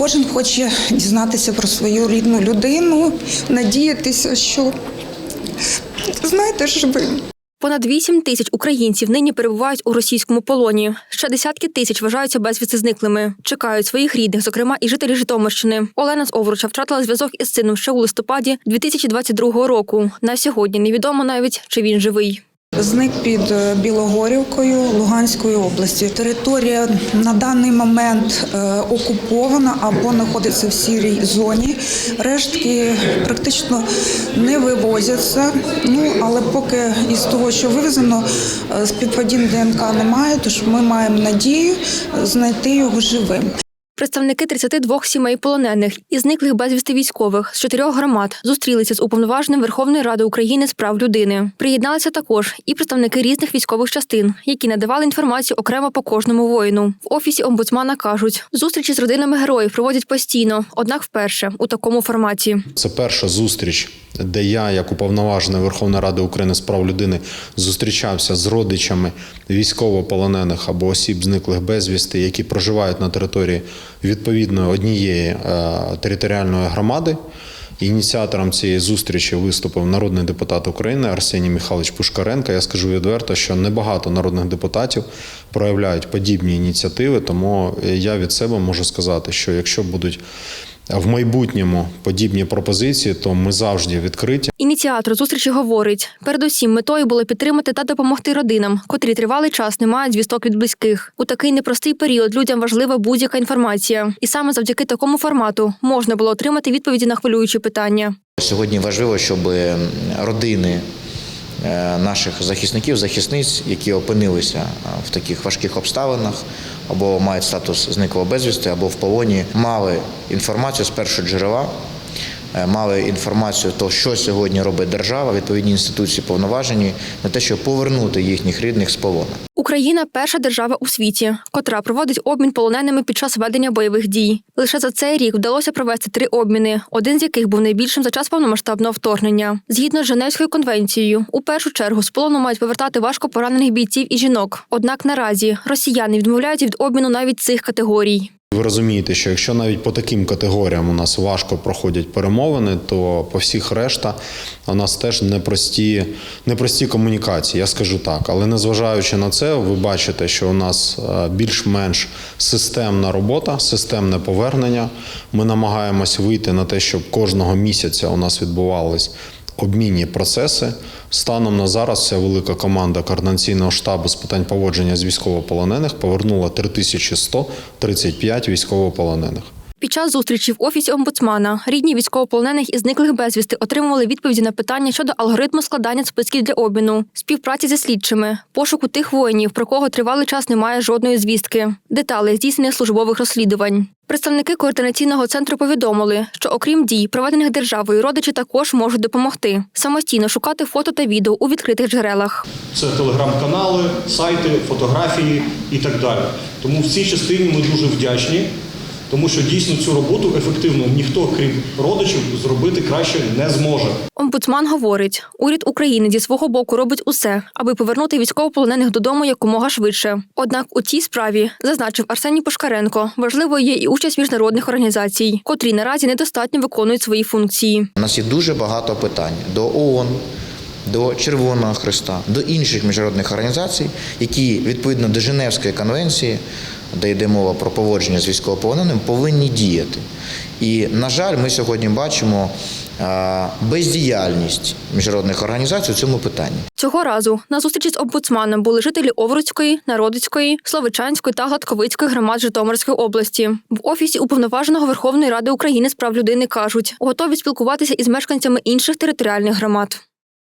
Кожен хоче дізнатися про свою рідну людину, надіятися, що знаєте, живим. Понад 8 тисяч українців нині перебувають у російському полоні. Ще десятки тисяч вважаються безвісти зниклими. Чекають своїх рідних, зокрема і жителі Житомирщини. Олена з Овруча втратила зв'язок із сином ще у листопаді 2022 року. На сьогодні невідомо навіть чи він живий. Зник під е, Білогорівкою Луганської області. Територія на даний момент е, окупована або знаходиться в сірій зоні. Рештки практично не вивозяться. Ну але поки із того, що вивезено, е, співпадінь ДНК немає, тож ми маємо надію знайти його живим. Представники 32 сімей полонених і зниклих безвісти військових з чотирьох громад зустрілися з уповноваженим Верховної Ради України з прав людини. Приєдналися також і представники різних військових частин, які надавали інформацію окремо по кожному воїну. В офісі омбудсмана кажуть, зустрічі з родинами героїв проводять постійно, однак вперше у такому форматі. Це перша зустріч, де я, як уповноважений Верховної Ради України з прав людини, зустрічався з родичами військовополонених або осіб, зниклих безвісти, які проживають на території відповідної однієї е, територіальної громади. Ініціатором цієї зустрічі виступив народний депутат України Арсеній Михайлович Пушкаренко. Я скажу відверто, що небагато народних депутатів проявляють подібні ініціативи, тому я від себе можу сказати, що якщо будуть в майбутньому подібні пропозиції, то ми завжди відкриті. Ініціатор зустрічі говорить: передусім метою було підтримати та допомогти родинам, котрі тривалий час не мають звісток від близьких. У такий непростий період людям важлива будь-яка інформація, і саме завдяки такому формату можна було отримати відповіді на хвилюючі питання. Сьогодні важливо, щоб родини е, наших захисників, захисниць, які опинилися е, в таких важких обставинах, або мають статус зниклого безвісти, або в полоні, мали інформацію з першого джерела, е, мали інформацію, то що сьогодні робить держава, відповідні інституції повноважені на те, щоб повернути їхніх рідних з полону. Україна перша держава у світі, котра проводить обмін полоненими під час ведення бойових дій. Лише за цей рік вдалося провести три обміни, один з яких був найбільшим за час повномасштабного вторгнення. Згідно з Женевською конвенцією, у першу чергу з полону мають повертати важко поранених бійців і жінок. Однак наразі росіяни відмовляють від обміну навіть цих категорій. Ви розумієте, що якщо навіть по таким категоріям у нас важко проходять перемовини, то по всіх решта у нас теж непрості, непрості комунікації, я скажу так. Але незважаючи на це, ви бачите, що у нас е, більш-менш системна робота, системне повернення. Ми намагаємось вийти на те, щоб кожного місяця у нас відбувались обмінні процеси. Станом на зараз вся велика команда координаційного штабу з питань поводження з військовополонених повернула 3135 військовополонених. Під час зустрічі в офісі омбудсмана рідні військовополонених і зниклих безвісти отримували відповіді на питання щодо алгоритму складання списків для обміну, співпраці зі слідчими, пошуку тих воїнів, про кого тривалий час немає жодної звістки, деталі здійснення службових розслідувань. Представники координаційного центру повідомили, що окрім дій, проведених державою, родичі також можуть допомогти самостійно шукати фото та відео у відкритих джерелах. Це телеграм-канали, сайти, фотографії і так далі. Тому в цій частині ми дуже вдячні, тому що дійсно цю роботу ефективно ніхто, крім родичів, зробити краще не зможе. Омбудсман говорить, уряд України зі свого боку робить усе, аби повернути військовополонених додому якомога швидше. Однак у цій справі, зазначив Арсеній Пушкаренко, важливою є і участь міжнародних організацій, котрі наразі недостатньо виконують свої функції. У нас є дуже багато питань до ООН, до Червоного Христа, до інших міжнародних організацій, які відповідно до Женевської конвенції, де йде мова про поводження з військовополоненим, повинні діяти. І, на жаль, ми сьогодні бачимо е, бездіяльність міжнародних організацій у цьому питанні. Цього разу на зустрічі з омбудсманом були жителі Овруцької, Народицької, Словичанської та Гладковицької громад Житомирської області. В офісі уповноваженого Верховної Ради України з прав людини кажуть, готові спілкуватися із мешканцями інших територіальних громад.